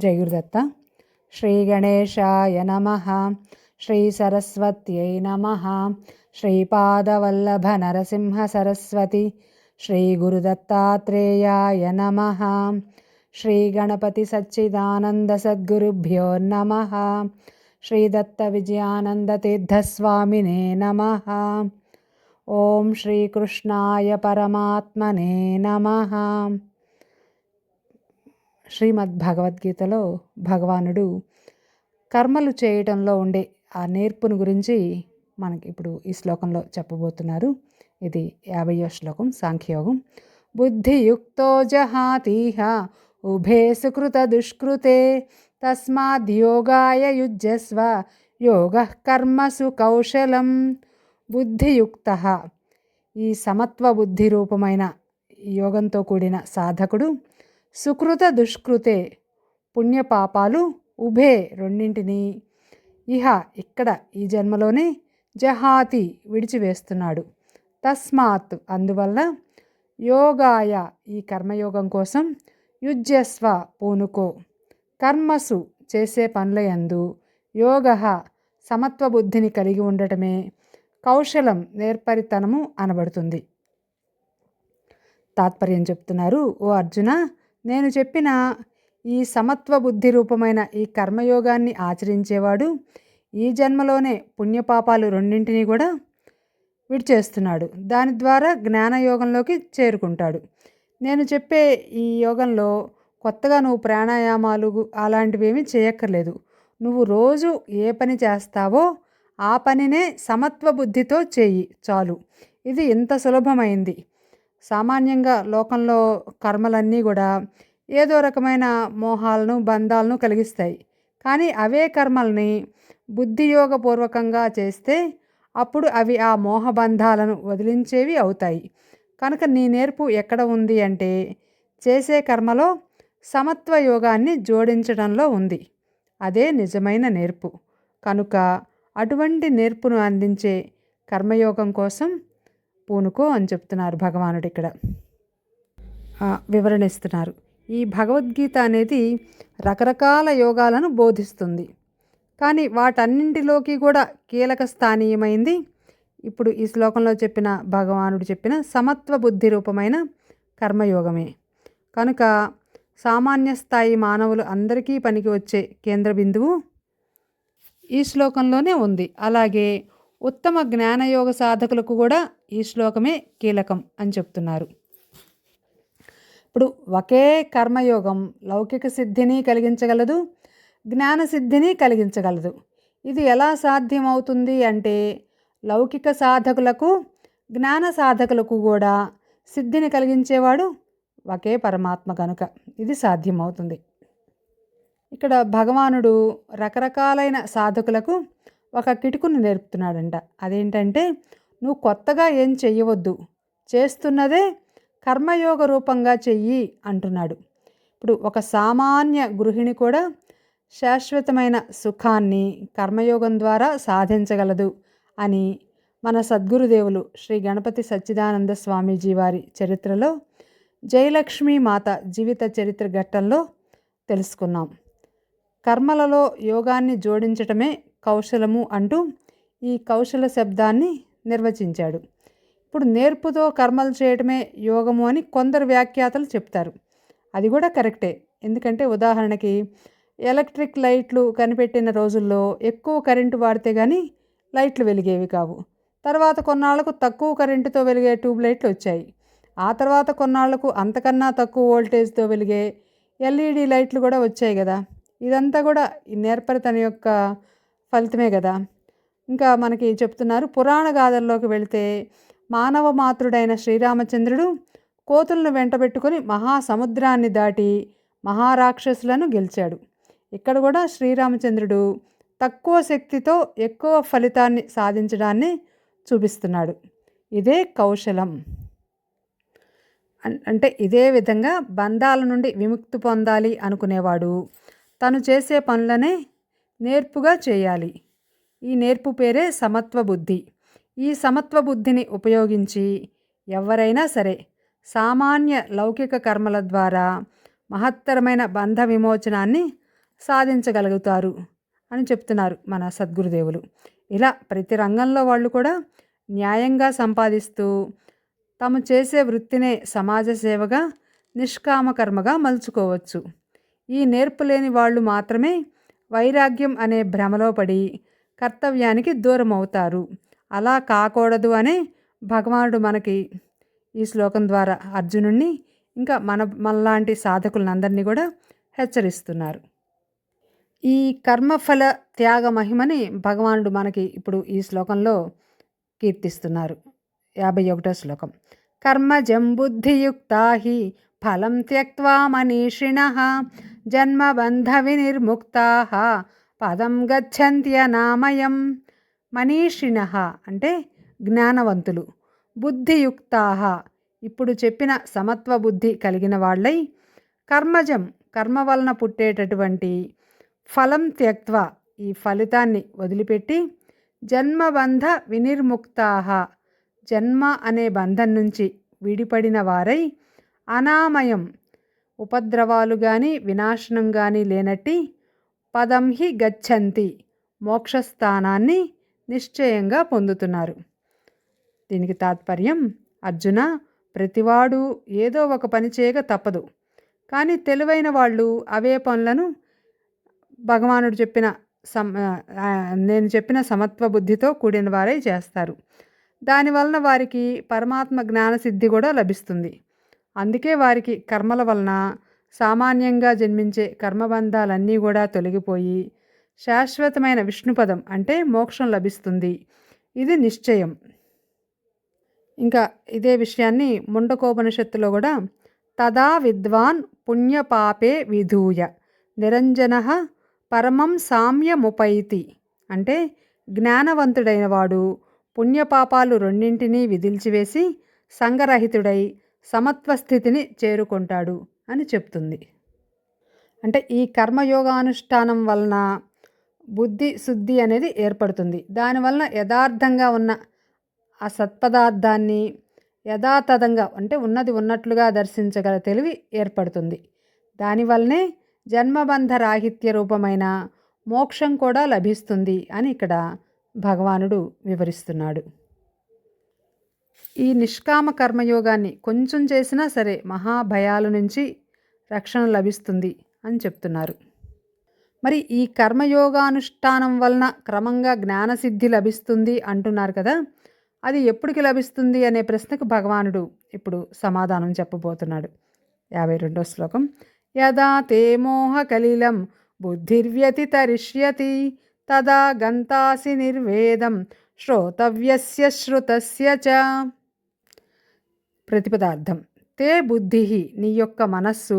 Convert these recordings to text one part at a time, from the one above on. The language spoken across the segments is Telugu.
जयगुरुदत्त श्रीगणेशाय नमः। श्रीसरस्वत्यै नमः। श्रीपादवल्लभनरसिंहसरस्वती। श्रीगुरुदत्तात्रेयाय नमः। श्रीगणपतिसच्चिदानन्दसद्गुरुभ्यो नमः। श्रीदत्तविजयानन्दतीर्थस्वामिने नमः। ॐ श्रीकृष्णाय परमात्मने नमः। శ్రీమద్ భగవద్గీతలో భగవానుడు కర్మలు చేయటంలో ఉండే ఆ నేర్పును గురించి మనకి ఇప్పుడు ఈ శ్లోకంలో చెప్పబోతున్నారు. ఇది యాభయో శ్లోకం సాంఖ్యయోగం. బుద్ధియుక్తో జహాతీహ ఉభే సుకృత దుష్కృతే తస్మాద్యోగాయ యుజ్యస్వ యోగ కర్మసు కౌశలం. బుద్ధియుక్త ఈ సమత్వ బుద్ధి రూపమైన యోగంతో కూడిన సాధకుడు సుకృత దుష్కృతే. పుణ్యపాపాలు ఉభే రెండింటిని. ఇహ ఇక్కడ ఈ జన్మలోనే జహాతి విడిచివేస్తున్నాడు. తస్మాత్ అందువల్ల యోగాయ ఈ కర్మయోగం కోసం యుజ్యస్వ పూనుకో. కర్మసు చేసే పనులయందు యోగ సమత్వ బుద్ధిని కలిగి ఉండటమే కౌశలం నేర్పరితనము అనబడుతుంది. తాత్పర్యం చెప్తున్నారు ఓ అర్జున నేను చెప్పిన ఈ సమత్వ బుద్ధి రూపమైన ఈ కర్మయోగాన్ని ఆచరించేవాడు ఈ జన్మలోనే పుణ్యపాపాలు రెండింటినీ కూడా విడిచేస్తున్నాడు. దాని ద్వారా జ్ఞానయోగంలోకి చేరుకుంటాడు. నేను చెప్పే ఈ యోగంలో కొత్తగా నువ్వు ప్రాణాయామాలు అలాంటివి ఏమీ చేయక్కర్లేదు. నువ్వు రోజు ఏ పని చేస్తావో ఆ పనినే సమత్వ బుద్ధితో చేయి చాలు. ఇది ఇంత సులభమైంది. సామాన్యంగా లోకంలో కర్మలన్నీ కూడా ఏదో రకమైన మోహాలను బంధాలను కలిగిస్తాయి. కానీ అవే కర్మల్ని బుద్ధియోగపూర్వకంగా చేస్తే అప్పుడు అవి ఆ మోహబంధాలను వదిలించేవి అవుతాయి. కనుక నీ నేర్పు ఎక్కడ ఉంది అంటే చేసే కర్మలో సమత్వ యోగాన్ని జోడించడంలో ఉంది. అదే నిజమైన నేర్పు. కనుక అటువంటి నేర్పును అందించే కర్మయోగం కోసం పూనుకో అని చెప్తున్నారు భగవానుడు ఇక్కడ వివరణిస్తున్నారు. ఈ భగవద్గీత అనేది రకరకాల యోగాలను బోధిస్తుంది. కానీ వాటన్నింటిలోకి కూడా కీలక స్థానీయమైంది ఇప్పుడు ఈ శ్లోకంలో చెప్పిన భగవానుడు చెప్పిన సమత్వ బుద్ధి రూపమైన కర్మయోగమే. కనుక సామాన్య స్థాయి మానవులు అందరికీ పనికి వచ్చే కేంద్ర బిందువు ఈ శ్లోకంలోనే ఉంది. అలాగే ఉత్తమ జ్ఞానయోగ సాధకులకు కూడా ఈ శ్లోకమే కీలకం అని చెప్తున్నారు. ఇప్పుడు ఒకే కర్మయోగం లౌకిక సిద్ధిని కలిగించగలదు జ్ఞాన సిద్ధిని కలిగించగలదు. ఇది ఎలా సాధ్యమవుతుంది అంటే లౌకిక సాధకులకు జ్ఞాన సాధకులకు కూడా సిద్ధిని కలిగించేవాడు ఒకే పరమాత్మ కనుక ఇది సాధ్యమవుతుంది. ఇక్కడ భగవానుడు రకరకాలైన సాధకులకు ఒక కిటుకును నేర్పుతున్నాడంట. అదేంటంటే నువ్వు కొత్తగా ఏం చెయ్యవద్దు. చేస్తున్నదే కర్మయోగ రూపంగా చెయ్యి అంటున్నాడు. ఇప్పుడు ఒక సామాన్య గృహిణి కూడా శాశ్వతమైన సుఖాన్ని కర్మయోగం ద్వారా సాధించగలదు అని మన సద్గురుదేవులు శ్రీ గణపతి సచ్చిదానంద స్వామీజీ వారి చరిత్రలో జయలక్ష్మీ మాత జీవిత చరిత్ర ఘట్టంలో తెలుసుకున్నాం. కర్మలలో యోగాన్ని జోడించటమే కౌశలము అంటూ ఈ కౌశల శబ్దాన్ని నిర్వచించాడు. ఇప్పుడు నేర్పుతో కర్మలు చేయటమే యోగము అని కొందరు వ్యాఖ్యాతలు చెప్తారు. అది కూడా కరెక్టే. ఎందుకంటే ఉదాహరణకి ఎలక్ట్రిక్ లైట్లు కనిపెట్టిన రోజుల్లో ఎక్కువ కరెంటు వాడితే కానీ లైట్లు వెలిగేవి కావు. తర్వాత కొన్నాళ్ళకు తక్కువ కరెంటుతో వెలిగే ట్యూబ్ లైట్లు వచ్చాయి. ఆ తర్వాత కొన్నాళ్ళకు అంతకన్నా తక్కువ వోల్టేజ్తో వెలిగే ఎల్ఈడి లైట్లు కూడా వచ్చాయి కదా. ఇదంతా కూడా ఈ నేర్పరితన యొక్క ఫలితమే కదా. ఇంకా మనకి చెప్తున్నారు పురాణ గాథల్లోకి వెళితే మానవ మాతృడైన శ్రీరామచంద్రుడు కోతులను వెంటబెట్టుకొని మహాసముద్రాన్ని దాటి మహారాక్షసులను గెలిచాడు. ఇక్కడ కూడా శ్రీరామచంద్రుడు తక్కువ శక్తితో ఎక్కువ ఫలితాన్ని సాధించడాన్ని చూపిస్తున్నాడు. ఇదే కౌశలం. అంటే ఇదే విధంగా బంధాల నుండి విముక్తి పొందాలి అనుకునేవాడు. తను చేసే పనులనే నేర్పుగా చేయాలి. ఈ నేర్పు పేరే సమత్వ బుద్ధి. ఈ సమత్వ బుద్ధిని ఉపయోగించి ఎవరైనా సరే సామాన్య లౌకిక కర్మల ద్వారా మహత్తరమైన బంధ విమోచనాన్ని సాధించగలుగుతారు అని చెప్తున్నారు మన సద్గురుదేవులు. ఇలా ప్రతి రంగంలో వాళ్ళు కూడా న్యాయంగా సంపాదిస్తూ తాము చేసే వృత్తినే సమాజ సేవగా నిష్కామకర్మగా మలుచుకోవచ్చు. ఈ నేర్పు లేని వాళ్ళు మాత్రమే వైరాగ్యం అనే భ్రమలో పడి కర్తవ్యానికి దూరం అవుతారు అలా కాకూడదు అనే భగవానుడు మనకి ఈ శ్లోకం ద్వారా అర్జునుణ్ణి ఇంకా మన మనలాంటి సాధకులందరినీ కూడా హెచ్చరిస్తున్నారు. ఈ కర్మఫల త్యాగ మహిమని భగవానుడు మనకి ఇప్పుడు ఈ శ్లోకంలో కీర్తిస్తున్నారు. యాభై ఒకటో శ్లోకం. కర్మజం బుద్ధియుక్తా హి ఫలం త్యక్వా మనీషిణ జన్మబంధ వినిర్ముక్త పదం గచ్చంత్యనామయం మనీషిణ అంటే జ్ఞానవంతులు బుద్ధియుక్తా। ఇప్పుడు చెప్పిన సమత్వ బుద్ధి కలిగిన వాళ్ళై కర్మజం కర్మ వలన పుట్టేటటువంటి ఫలం త్యక్వ ఈ ఫలితాన్ని వదిలిపెట్టి జన్మబంధ వినిర్ముక్తాహ జన్మ అనే బంధం నుంచి విడిపడిన వారై అనామయం. ఉపద్రవాలు కానీ వినాశనం కానీ లేనట్టి పదం హి గచ్చంతి మోక్షస్థానాన్ని నిశ్చయంగా పొందుతున్నారు. దీనికి తాత్పర్యం అర్జున ప్రతివాడు ఏదో ఒక పని చేయక తప్పదు. కానీ తెలివైన వాళ్ళు అవే పనులను భగవానుడు చెప్పిన సమ నేను చెప్పిన సమత్వ బుద్ధితో కూడిన వారే చేస్తారు. దానివలన వారికి పరమాత్మ జ్ఞానసిద్ధి కూడా లభిస్తుంది. అందుకే వారికి కర్మల వలన సామాన్యంగా జన్మించే కర్మబంధాలన్నీ కూడా తొలగిపోయి శాశ్వతమైన విష్ణుపదం అంటే మోక్షం లభిస్తుంది. ఇది నిశ్చయం. ఇంకా ఇదే విషయాన్ని ముండకోపనిషత్తులో కూడా తదా విద్వాన్ పుణ్యపాపే విధూయ నిరంజన పరమం సామ్యముపైతి అంటే జ్ఞానవంతుడైన వాడు పుణ్యపాపాలు రెండింటినీ విదిల్చివేసి సంగరహితుడై సమత్వస్థితిని చేరుకుంటాడు అని చెప్తుంది. అంటే ఈ కర్మయోగానుష్ఠానం వలన బుద్ధి శుద్ధి అనేది ఏర్పడుతుంది. దానివలన యథార్థంగా ఉన్న ఆ సత్పదార్థాన్ని యథాతథంగా అంటే ఉన్నది ఉన్నట్లుగా దర్శించగల తెలివి ఏర్పడుతుంది. దానివల్లనే జన్మబంధ రాహిత్య రూపమైన మోక్షం కూడా లభిస్తుంది అని ఇక్కడ భగవానుడు వివరిస్తున్నాడు. ఈ నిష్కామ కర్మయోగాన్ని కొంచెం చేసినా సరే మహాభయాల నుంచి రక్షణ లభిస్తుంది అని చెప్తున్నారు. మరి ఈ కర్మయోగానుష్ఠానం వలన క్రమంగా జ్ఞానసిద్ధి లభిస్తుంది అంటున్నారు కదా. అది ఎప్పటికి లభిస్తుంది అనే ప్రశ్నకు భగవానుడు ఇప్పుడు సమాధానం చెప్పబోతున్నాడు. యాభై రెండో శ్లోకం. యదా తే మోహకలిలం బుద్ధిర్వ్యతితరిష్యతి తదా గంతాసి నిర్వేదం శ్రోతవ్యస్య శ్రుతస్య చ. ప్రతిపదార్థం. తే బుద్ధి నీ యొక్క మనస్సు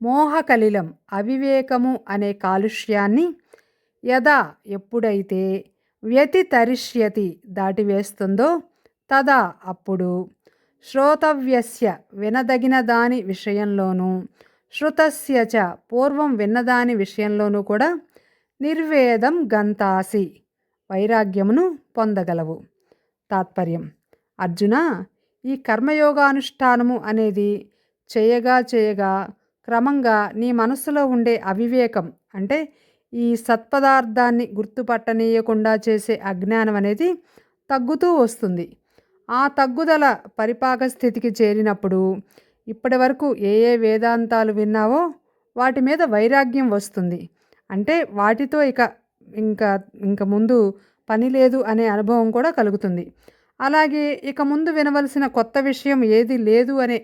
మోహకలిలం అవివేకము అనే కాలుష్యాన్ని యదా ఎప్పుడైతే వ్యతితరిష్యతి దాటివేస్తుందో తదా అప్పుడు శ్రోతవ్యస్య వినదగిన దాని విషయంలోనూ శృతస్య చ పూర్వం విన్నదాని విషయంలోనూ కూడా నిర్వేదం గంతాసి. వైరాగ్యమును పొందగలవు. తాత్పర్యం. అర్జున ఈ కర్మయోగానుష్ఠానము అనేది చేయగా చేయగా క్రమంగా నీ మనస్సులో ఉండే అవివేకం అంటే ఈ సత్పదార్థాన్ని గుర్తుపట్టనీయకుండా చేసే అజ్ఞానం అనేది తగ్గుతూ వస్తుంది. ఆ తగ్గుదల పరిపాక స్థితికి చేరినప్పుడు ఇప్పటి వరకు ఏ ఏ వేదాంతాలు విన్నావో వాటి మీద వైరాగ్యం వస్తుంది. అంటే వాటితో ఇక ఇంకా ఇంక ముందు పని లేదు అనే అనుభవం కూడా కలుగుతుంది. అలాగే ఇక ముందు వినవలసిన కొత్త విషయం ఏది లేదు అనే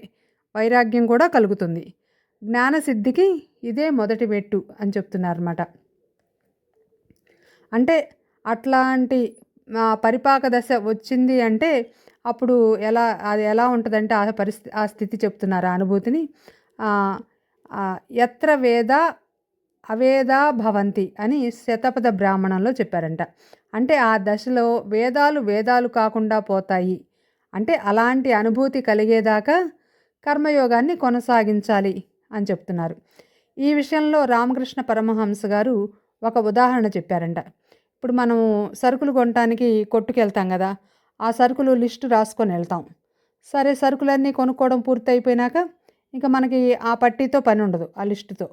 వైరాగ్యం కూడా కలుగుతుంది. జ్ఞానసిద్ధికి ఇదే మొదటి మెట్టు అని చెప్తున్నారన్నమాట. అంటే అట్లాంటి పరిపాక దశ వచ్చింది అంటే అప్పుడు ఎలా అది ఎలా ఉంటుందంటే ఆ పరిస్థితి ఆ స్థితి చెప్తున్నారు ఆ అనుభూతిని. ఎత్ర వేద అవేదా భవంతి అని శతపథ బ్రాహ్మణంలో చెప్పారంట. అంటే ఆ దశలో వేదాలు వేదాలు కాకుండా పోతాయి. అంటే అలాంటి అనుభూతి కలిగేదాకా కర్మయోగాన్ని కొనసాగించాలి అని చెప్తున్నారు. ఈ విషయంలో రామకృష్ణ పరమహంస గారు ఒక ఉదాహరణ చెప్పారంట. ఇప్పుడు మనం సరుకులు కొనటానికి కొట్టుకెళ్తాం కదా ఆ సరుకులు లిస్టు రాసుకొని వెళ్తాం. సరే సరుకులన్నీ కొనుక్కోవడం పూర్తి అయిపోయినాక ఇంకా మనకి ఆ పట్టీతో పని ఉండదు ఆ లిస్టుతో.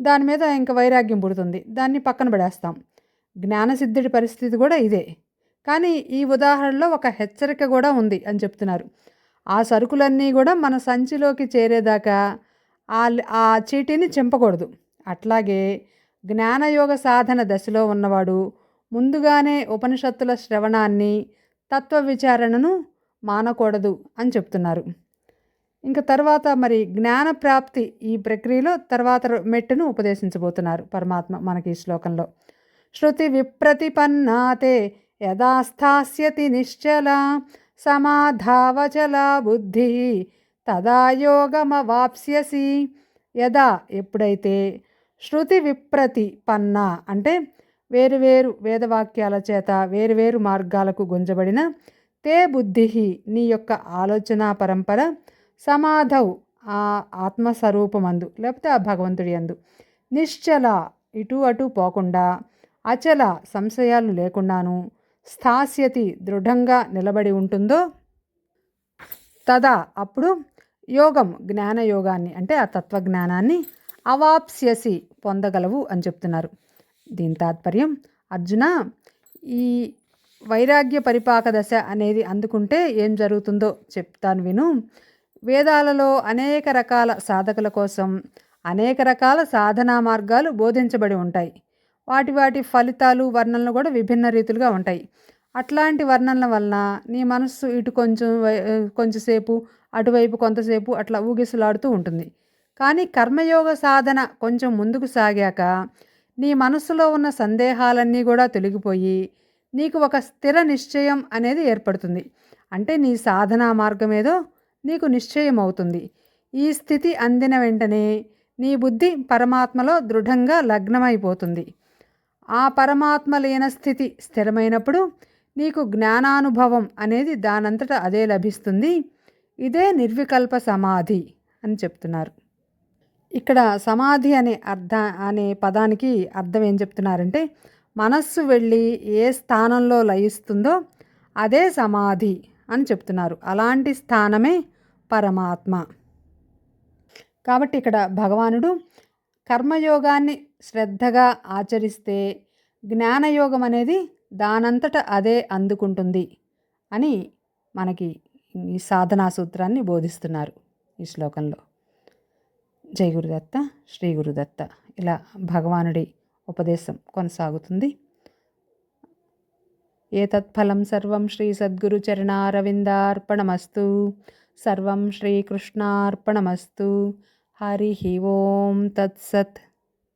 దాని మీద ఇంకా వైరాగ్యం పుడుతుంది. దాన్ని పక్కన పడేస్తాం. జ్ఞానసిద్ధుడి పరిస్థితి కూడా ఇదే. కానీ ఈ ఉదాహరణలో ఒక హెచ్చరిక కూడా ఉంది అని చెప్తున్నారు. ఆ సరుకులన్నీ కూడా మన సంచిలోకి చేరేదాకా ఆ ఆ చీటీని చింపకూడదు. అట్లాగే జ్ఞానయోగ సాధన దశలో ఉన్నవాడు ముందుగానే ఉపనిషత్తుల శ్రవణాన్ని తత్వ విచారణను మానకూడదు అని చెప్తున్నారు. ఇంకా తర్వాత మరి జ్ఞాన ప్రాప్తి ఈ ప్రక్రియలో తర్వాత మెట్టును ఉపదేశించబోతున్నారు పరమాత్మ మనకి ఈ శ్లోకంలో. శృతి విప్రతిపన్నాతే యదా స్థాస్యతి నిశ్చల సమాధావచల బుద్ధి తదా యోగమవాప్స్యసి. యదా ఎప్పుడైతే శృతి విప్రతి పన్న అంటే వేరువేరు వేదవాక్యాల చేత వేరువేరు మార్గాలకు గుంజబడిన తే బుద్ధి నీ యొక్క ఆలోచన పరంపర సమాధౌ ఆ ఆత్మస్వరూపమందు లేకపోతే ఆ భగవంతుడి అందు నిశ్చల ఇటు అటు పోకుండా అచల సంశయాలు లేకుండాను స్థాస్యతి దృఢంగా నిలబడి ఉంటుందో? తదా అప్పుడు యోగం జ్ఞానయోగాన్ని అంటే ఆ తత్వజ్ఞానాన్ని అవాప్స్యసి పొందగలవు అని చెప్తున్నారు. దీని తాత్పర్యం అర్జున ఈ వైరాగ్య పరిపాక దశ అనేది అందుకుంటే ఏం జరుగుతుందో చెప్తాను విను. వేదాలలో అనేక రకాల సాధకుల కోసం అనేక రకాల సాధనా మార్గాలు బోధించబడి ఉంటాయి. వాటి వాటి ఫలితాలు వర్ణనలు కూడా విభిన్న రీతులుగా ఉంటాయి. అట్లాంటి వర్ణనల వలన నీ మనస్సు ఇటు కొంచెం కొంచెంసేపు అటువైపు కొంతసేపు అట్లా ఊగిసలాడుతూ ఉంటుంది. కానీ కర్మయోగ సాధన కొంచెం ముందుకు సాగాక నీ మనస్సులో ఉన్న సందేహాలన్నీ కూడా తొలగిపోయి నీకు ఒక స్థిర నిశ్చయం అనేది ఏర్పడుతుంది. అంటే నీ సాధనా మార్గం ఏదో నీకు నిశ్చయం అవుతుంది ఈ స్థితి అందిన వెంటనే నీ బుద్ధి పరమాత్మలో దృఢంగా లగ్నమైపోతుంది. ఆ పరమాత్మ లేన స్థితి స్థిరమైనప్పుడు నీకు జ్ఞానానుభవం అనేది దానంతట అదే లభిస్తుంది. ఇదే నిర్వికల్ప సమాధి అని చెప్తున్నారు. ఇక్కడ సమాధి అనే అర్థ అనే పదానికి అర్థం ఏం చెప్తున్నారంటే మనస్సు వెళ్ళి ఏ స్థానంలో లయిస్తుందో అదే సమాధి అని చెప్తున్నారు. అలాంటి స్థానమే పరమాత్మ. కాబట్టి ఇక్కడ భగవానుడు కర్మయోగాన్ని శ్రద్ధగా ఆచరిస్తే జ్ఞానయోగం అనేది దానంతట అదే అందుకుంటుంది అని మనకి ఈ సాధనా సూత్రాన్ని బోధిస్తున్నారు ఈ శ్లోకంలో. జై గురుదత్త శ్రీ గురుదత్త. ఇలా భగవానుడి ఉపదేశం కొనసాగుతుంది. ఏతత్ఫలం సర్వం శ్రీ సద్గురు చరణారవిందార్పణమస్తు సర్వం శ్రీకృష్ణార్పణమస్తు హరి ఓం తత్సత్.